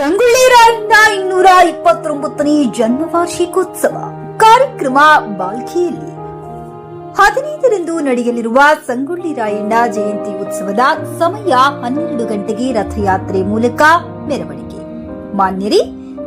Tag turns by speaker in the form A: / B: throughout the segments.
A: ಸಂಗೊಳ್ಳಿ ರಾಯಣ್ಣ ಇನ್ನೂರ ಇಪ್ಪತ್ತೊಂಬತ್ತನೇ ಜನ್ಮ ವಾರ್ಷಿಕೋತ್ಸವ ಕಾರ್ಯಕ್ರಮ ಬಾಲ್ಕಿಯಲ್ಲಿ. ಹದಿನೈದರಂದು ನಡೆಯಲಿರುವ ಸಂಗೊಳ್ಳಿ ರಾಯಣ್ಣ ಜಯಂತಿ ಉತ್ಸವದ ಸಮಯ ಹನ್ನೆರಡು ಗಂಟೆಗೆ ರಥಯಾತ್ರೆ ಮೂಲಕ ಮೆರವಣಿಗೆ. ಮಾನ್ಯರೇ,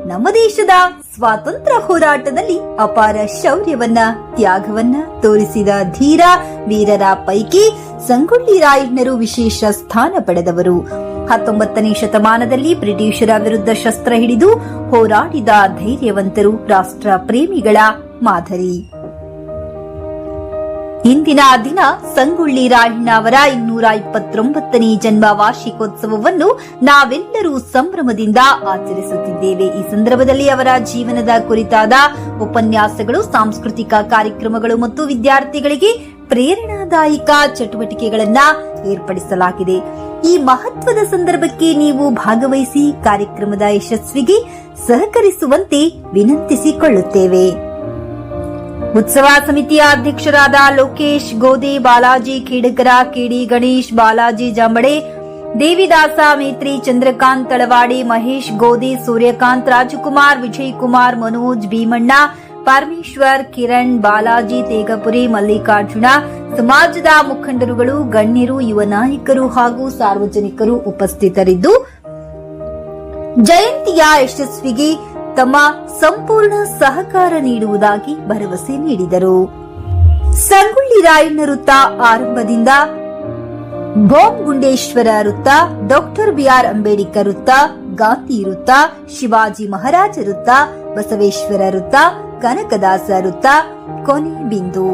A: ನಮ್ಮ ದೇಶದ ಸ್ವಾತಂತ್ರ್ಯ ಹೋರಾಟದಲ್ಲಿ ಅಪಾರ ಶೌರ್ಯವನ್ನ, ತ್ಯಾಗವನ್ನ ತೋರಿಸಿದ ಧೀರ ವೀರರ ಪೈಕಿ ಸಂಗೊಳ್ಳಿ ರಾಯಣ್ಣರು ವಿಶೇಷ ಸ್ಥಾನ ಪಡೆದವರು. ಹತ್ತೊಂಬತ್ತನೇ ಶತಮಾನದಲ್ಲಿ ಬ್ರಿಟಿಷರ ವಿರುದ್ಧ ಶಸ್ತ್ರ ಹಿಡಿದು ಹೋರಾಡಿದ ಧೈರ್ಯವಂತರು ರಾಷ್ಟ್ರ ಪ್ರೇಮಿಗಳ ಮಾದರಿ. ಇಂದಿನ ದಿನ ಸಂಗೊಳ್ಳಿ ರಾಯಣ್ಣ ಅವರ ಇನ್ನೂರ ಇಪ್ಪತ್ತೊಂಬತ್ತನೇ ಜನ್ಮ ವಾರ್ಷಿಕೋತ್ಸವವನ್ನು ನಾವೆಲ್ಲರೂ ಸಂಭ್ರಮದಿಂದ ಆಚರಿಸುತ್ತಿದ್ದೇವೆ. ಈ ಸಂದರ್ಭದಲ್ಲಿ ಅವರ ಜೀವನದ ಕುರಿತಾದ ಉಪನ್ಯಾಸಗಳು, ಸಾಂಸ್ಕೃತಿಕ ಕಾರ್ಯಕ್ರಮಗಳು ಮತ್ತು ವಿದ್ಯಾರ್ಥಿಗಳಿಗೆ ಪ್ರೇರಣಾದಾಯಕ ಚಟುವಟಿಕೆಗಳನ್ನ ಏರ್ಪಡಿಸಲಾಗಿದೆ. ಈ ಮಹತ್ವದ ಸಂದರ್ಭಕ್ಕೆ ನೀವು ಭಾಗವಹಿಸಿ ಕಾರ್ಯಕ್ರಮದ ಯಶಸ್ವಿಗೆ ಸಹಕರಿಸುವಂತೆ ವಿನಂತಿಸಿಕೊಳ್ಳುತ್ತೇವೆ. ಉತ್ಸವ ಸಮಿತಿಯ ಅಧ್ಯಕ್ಷರಾದ ಲೋಕೇಶ್ ಗೋದೆ, ಬಾಲಾಜಿ ಖೇಡಕರ ಕೆಡಿ ಗಣೇಶ್, ಬಾಲಾಜಿ ಜಾಂಬಡೆ, ದೇವಿದಾಸ ಮೇತ್ರಿ, ಚಂದ್ರಕಾಂತ್ ತಳವಾಡಿ, ಮಹೇಶ್ ಗೋದೆ, ಸೂರ್ಯಕಾಂತ್, ರಾಜಕುಮಾರ್ ವಿಜಯ್ ಕುಮಾರ್ ಮನೋಜ್ ಭೀಮಣ್ಣ ಪರಮೇಶ್ವರ್, ಕಿರಣ್, ಬಾಲಾಜಿ, ತೇಗಪುರಿ, ಮಲ್ಲಿಕಾರ್ಜುನ, ಸಮಾಜದ ಮುಖಂಡರುಗಳು, ಗಣ್ಯರು, ಯುವ ನಾಯಕರು ಹಾಗೂ ಸಾರ್ವಜನಿಕರು ಉಪಸ್ಥಿತರಿದ್ದು, ಜಯಂತಿಯ ಯಶಸ್ವಿಗೆ ತಮ್ಮ ಸಂಪೂರ್ಣ ಸಹಕಾರ ನೀಡುವುದಾಗಿ ಭರವಸೆ ನೀಡಿದರು. ಸಂಗೊಳ್ಳಿ ರಾಯಣ್ಣ ವೃತ್ತ ಆರಂಭದಿಂದ ಗುಂಡೇಶ್ವರ ವೃತ್ತ, ಡಾಕ್ಟರ್ ಬಿಆರ್ ಅಂಬೇಡ್ಕರ್ ವೃತ್ತ, ಗಾಂಧಿ ವೃತ್ತ, ಶಿವಾಜಿ ಮಹಾರಾಜ ವೃತ್ತ, ಬಸವೇಶ್ವರ ವೃತ್ತ ಕನಕದಾಸ ವೃತ್ತ ಕೊನೆ ಬಿಂದು.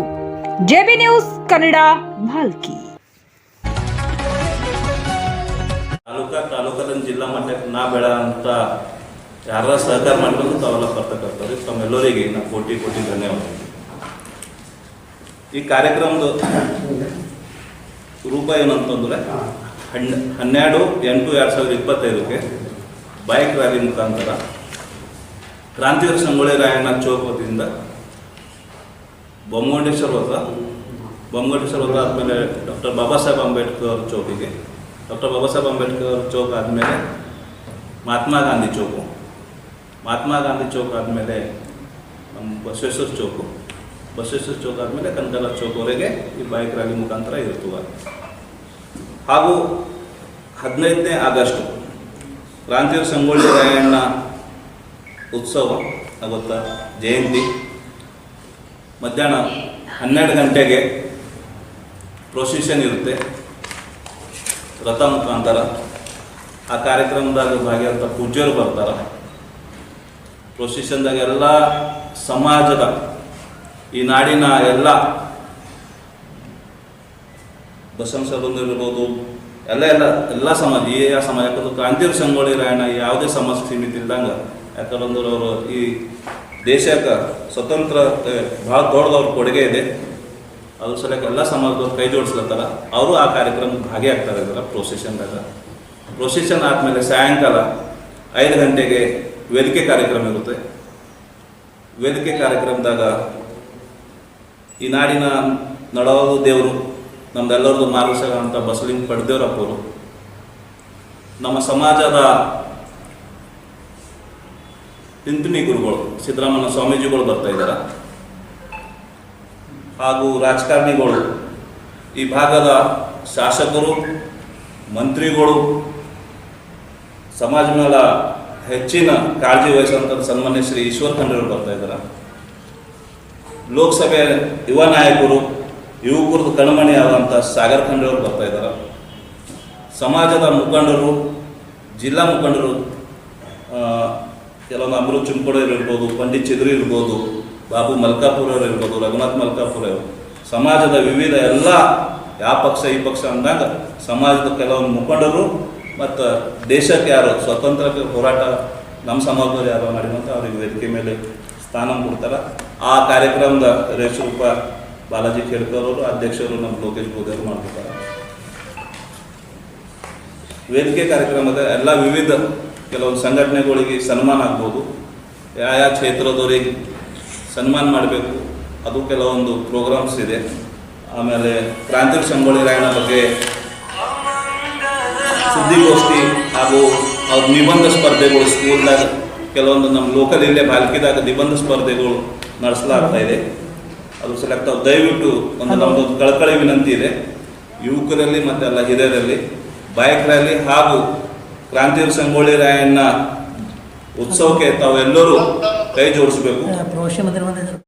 B: ಜೆಬಿ ನ್ಯೂಸ್ ಕನ್ನಡ ಭಾಲ್ಕಿ
C: ತಾಲೂಕಾ ತಾಲೂಕದಿಂದ ಜಿಲ್ಲಾ ಮಟ್ಟಕ್ಕೆ ನಾ ಬೆಳ ಅಂತ ಯಾರ ಸಹಕಾರ ಮಾಡಿಕೊಂಡು ತಾವೆಲ್ಲ ಬರ್ತಕ್ಕಂಥವ್ರಿ. ತಮ್ಮೆಲ್ಲರಿಗೆ ನಾ ಕೋಟಿ ಕೋಟಿ ಧನ್ಯವಾದ ಈ ಕಾರ್ಯಕ್ರಮದ ರೂಪ ಏನಂತಂದ್ರೆ ಹನ್ ಹನ್ನೆರಡು ಎಂಟು ಎರಡು ಸಾವಿರದ ಇಪ್ಪತ್ತೈದಕ್ಕೆ ಬೈಕ್ ರ್ಯಾಲಿ ಮುಖಾಂತರ ಕ್ರಾಂತಿವೀರ ಸಂಗೊಳ್ಳಿ ರಾಯಣ್ಣ ಚೌಕ್ ವತಿಯಿಂದ ಬೊಮ್ಮಗೊಂಡೇಶ್ವರ ಹೋದ ಬೊಮ್ಮಗೊಂಡೇಶ್ವರ ಹೋದ ಆದಮೇಲೆ ಡಾಕ್ಟರ್ ಬಾಬಾ ಸಾಹೇಬ್ ಅಂಬೇಡ್ಕರ್ ಚೌಕಿಗೆ. ಡಾಕ್ಟರ್ ಬಾಬಾ ಸಾಹೇಬ್ ಅಂಬೇಡ್ಕರ್ ಚೌಕ್ ಆದಮೇಲೆ ಮಹಾತ್ಮ ಗಾಂಧಿ ಚೌಕು. ಮಹಾತ್ಮ ಗಾಂಧಿ ಚೌಕ್ ಆದಮೇಲೆ ನಮ್ಮ ಬಸವೇಶ್ವರ ಚೌಕು. ಬಸವೇಶ್ವರ ಚೌಕ್ ಆದಮೇಲೆ ಕನಕಲ ಚೌಕ್ವರೆಗೆ ಈ ಬೈಕ್ ರ್ಯಾಲಿ ಮುಖಾಂತರ ಇರ್ತವೆ ಹಾಗೂ ಹದಿನೈದನೇ ಆಗಸ್ಟ್, ಕ್ರಾಂತಿವೀರ ಸಂಗೊಳ್ಳಿ ರಾಯಣ್ಣ ಉತ್ಸವ ಆಗುತ್ತಾ? ಜಯಂತಿ. ಮಧ್ಯಾಹ್ನ ಹನ್ನೆರಡು ಗಂಟೆಗೆ ಪ್ರೊಸಿಷನ್ ಇರುತ್ತೆ. ರಥ ಮುಖಾಂತರ. ಆ ಕಾರ್ಯಕ್ರಮದಾಗ ಭಾಗಿಯಾದಂಥ ಪೂಜ್ಯರು ಬರ್ತಾರೆ. ಪ್ರೊಸಿಷನ್ದಾಗ ಎಲ್ಲ ಸಮಾಜದ, ಈ ನಾಡಿನ ಎಲ್ಲ ಬಸವನ ಇರ್ಬೋದು, ಎಲ್ಲ ಎಲ್ಲ ಎಲ್ಲ ಸಮಾಜ, ಈ ಆ ಸಮಾಜ ಕ್ರಾಂತಿ ಸಂಗೊಳ್ಳಿ ರಾಯಣ್ಣ ಯಾವುದೇ ಸಮಾಜ ಸೀಮಿತ ಇಲ್ದಂಗೆ ಯಾಕಂದ್ರೆ ಅವರು ಈ ದೇಶಕ್ಕೆ ಸ್ವತಂತ್ರ ಭಾಳ ದೊಡ್ಡದವ್ರ ಕೊಡುಗೆ ಇದೆ. ಅದ್ರ ಸಲಕ್ಕೆ ಎಲ್ಲ ಸಮಾಜದವ್ರು ಕೈ ಜೋಡಿಸ್ಲತ್ತಾರ ಅವರು ಆ ಕಾರ್ಯಕ್ರಮಕ್ಕೆ ಭಾಗಿಯಾಗ್ತಾರೆ ಇದರ ಪ್ರೊಸೆಷನ್ದಾಗ ಪ್ರೊಸೆಷನ್ ಆದಮೇಲೆ ಸಾಯಂಕಾಲ ಐದು ಗಂಟೆಗೆ ವೇದಿಕೆ ಕಾರ್ಯಕ್ರಮ ಇರುತ್ತೆ. ವೇದಿಕೆ ಕಾರ್ಯಕ್ರಮದಾಗ ಈ ನಾಡಿನ ನಡವಾದ ದೇವರು ನಮ್ದೆಲ್ಲರದು ಮಾರ್ಗದರ್ಶಕ ಅಂತ ಬಸಲಿಂಗ ಪಡೆದೇವ್ರಪ್ಪವರು ನಮ್ಮ ಸಮಾಜದ ತಿಂತಿನಿ ಗುರುಗಳು, ಸಿದ್ದರಾಮಯ್ಯ ಸ್ವಾಮೀಜಿಗಳು ಬರ್ತಾ ಇದ್ದಾರೆ ಹಾಗೂ ರಾಜಕಾರಣಿಗಳು, ಈ ಭಾಗದ ಶಾಸಕರು, ಮಂತ್ರಿಗಳು, ಸಮಾಜ ಮೇಲೆ ಹೆಚ್ಚಿನ ಕಾಳಜಿ ವಹಿಸುವಂಥ ಸನ್ಮಾನ್ಯ ಶ್ರೀ ಈಶ್ವರ್ ಖಂಡ್ರಿಗಳು ಬರ್ತಾ ಇದ್ದಾರೆ ಲೋಕಸಭೆ ಯುವ ನಾಯಕರು ಯುವಕರದ್ದು ಕಣ್ಮಣಿ ಆದಂಥ ಸಾಗರ್ ಖಂಡ್ರಿಗಳು ಬರ್ತಾ ಇದ್ದಾರೆ ಸಮಾಜದ ಮುಖಂಡರು, ಜಿಲ್ಲಾ ಮುಖಂಡರು ಕೆಲವೊಂದು ಅಮೃತ್ ಚಿಂಪೋಡವ್ರು ಇರ್ಬೋದು, ಪಂಡಿತ್ ಚಿದ್ರಿ ಇರ್ಬೋದು, ಬಾಬು ಮಲ್ಕಾಪುರ ಅವ್ರು ಇರ್ಬೋದು, ರಘುನಾಥ್ ಮಲ್ಕಾಪುರ ಅವರು ಸಮಾಜದ ವಿವಿಧ ಎಲ್ಲ ಯಾವ ಪಕ್ಷ ಈ ಪಕ್ಷ ಅಂದಾಗ ಸಮಾಜದ ಕೆಲವೊಂದು ಮುಖಂಡರು ಮತ್ತು ದೇಶಕ್ಕೆ ಯಾರು ಸ್ವತಂತ್ರಕ್ಕೆ ಹೋರಾಟ, ನಮ್ಮ ಸಮಾಜದವ್ರು ಯಾರು ಮಾಡಿದಂತ ಅವ್ರಿಗೆ ವೇದಿಕೆ ಮೇಲೆ ಸ್ಥಾನ ಕೊಡ್ತಾರೆ. ಆ ಕಾರ್ಯಕ್ರಮದ ರೇಷರೂಪ ಬಾಲಾಜಿ ಕೇಳ್ಕರ್ ಅವರು, ಅಧ್ಯಕ್ಷರು ನಮ್ಮ ಲೋಕೇಶ್ ಬೋಧರು ಮಾಡ್ಕೊತಾರೆ ವೇದಿಕೆ ಕಾರ್ಯಕ್ರಮದ ಎಲ್ಲ ವಿವಿಧ ಕೆಲವೊಂದು ಸಂಘಟನೆಗಳಿಗೆ ಸನ್ಮಾನ ಆಗ್ಬೋದು. ಯಾವ ಯಾವ ಕ್ಷೇತ್ರದವರಿಗೆ ಸನ್ಮಾನ ಮಾಡಬೇಕು ಅದು ಕೆಲವೊಂದು ಪ್ರೋಗ್ರಾಮ್ಸ್ ಇದೆ. ಆಮೇಲೆ ಕ್ರಾಂತಿವೀರ ಸಂಗೊಳ್ಳಿ ರಾಯಣ್ಣ ಬಗ್ಗೆ ಸುದ್ದಿಗೋಷ್ಠಿ ಹಾಗೂ ಅವ್ರ ನಿಬಂಧ ಸ್ಪರ್ಧೆಗಳು ಸ್ಕೂಲ್ದಾಗ ಕೆಲವೊಂದು ನಮ್ಮ ಲೋಕಲ್ ಇಲ್ಲೇ ಬಾಲ್ಕಿದಾಗ ನಿಬಂಧ ಸ್ಪರ್ಧೆಗಳು ನಡೆಸಲಾಗ್ತಾ ಇದೆ. ಅದು ಸೆಲೆಕ್ಟ್ ತಾವು ದಯವಿಟ್ಟು ಒಂದು ನಮ್ಮದು ಕಳಕಳಿ ವಿನಂತಿ ಇದೆ. ಯುವಕರಲ್ಲಿ ಮತ್ತೆ ಎಲ್ಲ ಹಿರಿಯರಲ್ಲಿ ಬೈಕ್ ರ್ಯಾಲಿ ಹಾಗೂ ಕ್ರಾಂತಿವೀರ ಸಂಗೊಳ್ಳಿ ರಾಯಣ್ಣ ಉತ್ಸವಕ್ಕೆ ತಾವೆಲ್ಲರೂ ಕೈ ಜೋಡಿಸಬೇಕು.